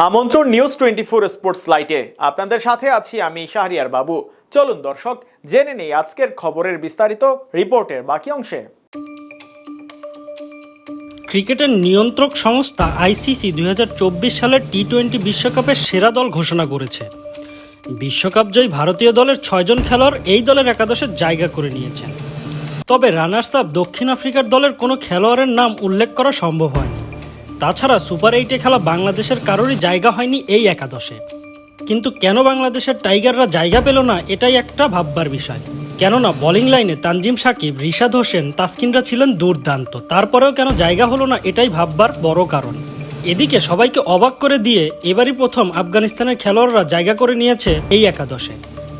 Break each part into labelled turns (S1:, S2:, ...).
S1: আমন্ত্রণ news twenty four sports লাইটে আপনাদের সাথে আছি আমি শাহরিয়ার বাবু। চলুন দর্শক, জেনে নেই আজকের খবরের বিস্তারিত রিপোর্টের বাকি অংশে।
S2: ক্রিকেটের নিয়ন্ত্রক সংস্থা আইসিসি দুই হাজার চব্বিশ সালের টি টোয়েন্টি বিশ্বকাপের সেরা দল ঘোষণা করেছে। বিশ্বকাপ জয়ী ভারতীয় দলের ছয়জন খেলোয়াড় এই দলের একাদশে জায়গা করে নিয়েছেন। তবে রানার্স আপ দক্ষিণ আফ্রিকার দলের কোনো খেলোয়াড়ের নাম উল্লেখ করা সম্ভব হয়নি। তাছাড়া সুপার এইটে খেলা বাংলাদেশের কারোরই জায়গা হয়নি এই একাদশে। কিন্তু কেন বাংলাদেশের টাইগাররা জায়গা পেল না এটাই একটা ভাববার বিষয়। কেননা বোলিং লাইনে তানজিম সাকিব, রিশাদ হোসেন, তাসকিনরা ছিলেন দুর্দান্ত। তারপরেও কেন জায়গা হলো না এটাই ভাববার বড় কারণ। এদিকে সবাইকে অবাক করে দিয়ে এবারই প্রথম আফগানিস্তানের খেলোয়াড়রা জায়গা করে নিয়েছে এই একাদশে।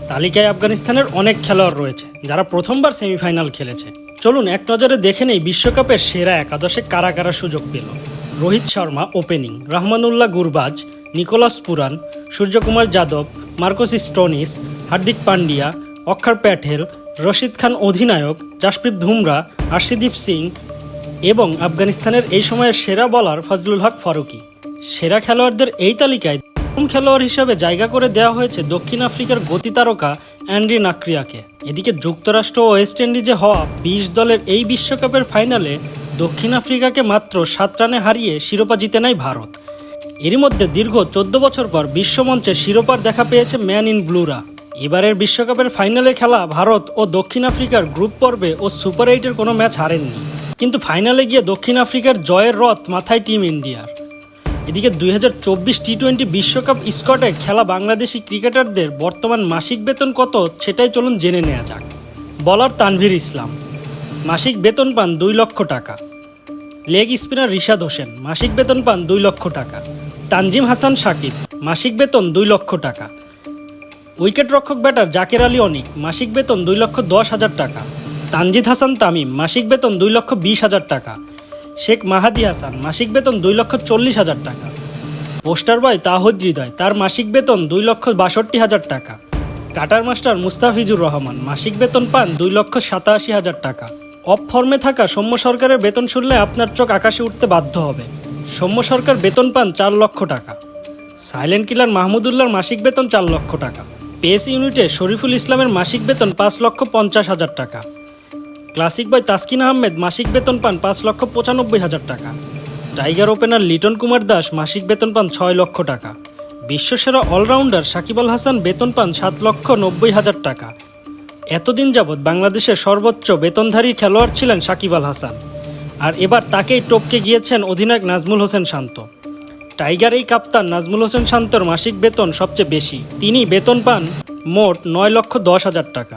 S2: তালিকায় আফগানিস্তানের অনেক খেলোয়াড় রয়েছে, যারা প্রথমবার সেমিফাইনাল খেলেছে। চলুন এক নজরে দেখে নেই বিশ্বকাপের সেরা একাদশে কারা কারা সুযোগ পেল। Rohit Sharma opening Rahmanullah Gurbaz, Nicholas Pooran, Suryakumar Yadav, Marcus Stoinis Hardik Pandya, Axar Patel, Rashid খান অধিনায়ক, জাসপ্রীত বুমরা, আর্শিদীপ সিং এবং আফগানিস্তানের এই সময়ের সেরা বলার ফজলুল হক ফারুকি। সেরা খেলোয়াড়দের এই তালিকায় প্রথম খেলোয়াড় হিসেবে জায়গা করে দেওয়া হয়েছে দক্ষিণ আফ্রিকার গতি তারকা অ্যান্ড্রি নাক্রিয়াকে। এদিকে যুক্তরাষ্ট্র ও ওয়েস্ট ইন্ডিজে হওয়া বিশ দলের এই বিশ্বকাপের ফাইনালে দক্ষিণ আফ্রিকাকে মাত্র সাত রানে হারিয়ে শিরোপা জিতে নেয় ভারত। এরই মধ্যে দীর্ঘ চোদ্দ বছর পর বিশ্বমঞ্চে শিরোপার দেখা পেয়েছে ম্যান ইন ব্লুরা। এবারের বিশ্বকাপের ফাইনালে খেলা ভারত ও দক্ষিণ আফ্রিকার গ্রুপ পর্বে ও সুপার এইটের কোনো ম্যাচ হারেননি। কিন্তু ফাইনালে গিয়ে দক্ষিণ আফ্রিকার জয়ের রথ মাথায় টিম ইন্ডিয়ার। এদিকে দুই হাজার চব্বিশ টি টোয়েন্টি বিশ্বকাপ স্কটে খেলা বাংলাদেশি ক্রিকেটারদের বর্তমান মাসিক বেতন কত সেটাই চলুন জেনে নেওয়া যাক। বলার তানভীর ইসলাম। মাসিক বেতন পান দুই লক্ষ টাকা। লেগ স্পিনার রিশাদ হোসেন, মাসিক বেতন পান দুই লক্ষ টাকা। তানজিম হাসান সাকিব, মাসিক বেতন দুই লক্ষ টাকা। উইকেট রক্ষক ব্যাটার জাকের আলী অনিক, মাসিক বেতন দুই লক্ষ দশ হাজার টাকা। তানজিদ হাসান তামিম, মাসিক বেতন দুই লক্ষ বিশ হাজার টাকা। শেখ মাহাদি হাসান, মাসিক বেতন দুই লক্ষ চল্লিশ হাজার টাকা। পোস্টার বয় তাহিদ হৃদয়, তার মাসিক বেতন দুই লক্ষ বাষট্টি হাজার টাকা। কাটার মাস্টার মুস্তাফিজুর রহমান, মাসিক বেতন পান দুই লক্ষ সাতাশি হাজার টাকা। অফ ফর্মে থাকা সৌম্য সরকারের বেতন শুনলে আপনার চোখ আকাশে উঠতে বাধ্য হবে। সৌম্য সরকার বেতন পান চার লক্ষ টাকা। সাইলেন্ট কিলার মাহমুদুল্লাহর মাসিক বেতন চার লক্ষ টাকা। পেস ইউনিটে শরীফুল ইসলামের মাসিক বেতন পাঁচ লক্ষ পঞ্চাশ হাজার টাকা। ক্লাসিক বাই তাসকিন আহমেদ মাসিক বেতন পান পাঁচ লক্ষ পঁচানব্বই হাজার টাকা। টাইগার ওপেনার লিটন কুমার দাস মাসিক বেতন পান ছয় লক্ষ টাকা। বিশ্বসেরা অলরাউন্ডার সাকিব আল হাসান বেতন পান সাত লক্ষ নব্বই হাজার টাকা। এতদিন যাবৎ বাংলাদেশের সর্বোচ্চ বেতনধারী খেলোয়াড় ছিলেন সাকিব আল হাসান। আর এবার তাকেই টপকে গিয়েছেন অধিনায়ক নাজমুল হোসেন শান্ত। টাইগার এই কাপ্তান নাজমুল হোসেন শান্তর মাসিক বেতন সবচেয়ে বেশি। তিনি বেতন পান মোট নয় লক্ষ দশ হাজার টাকা।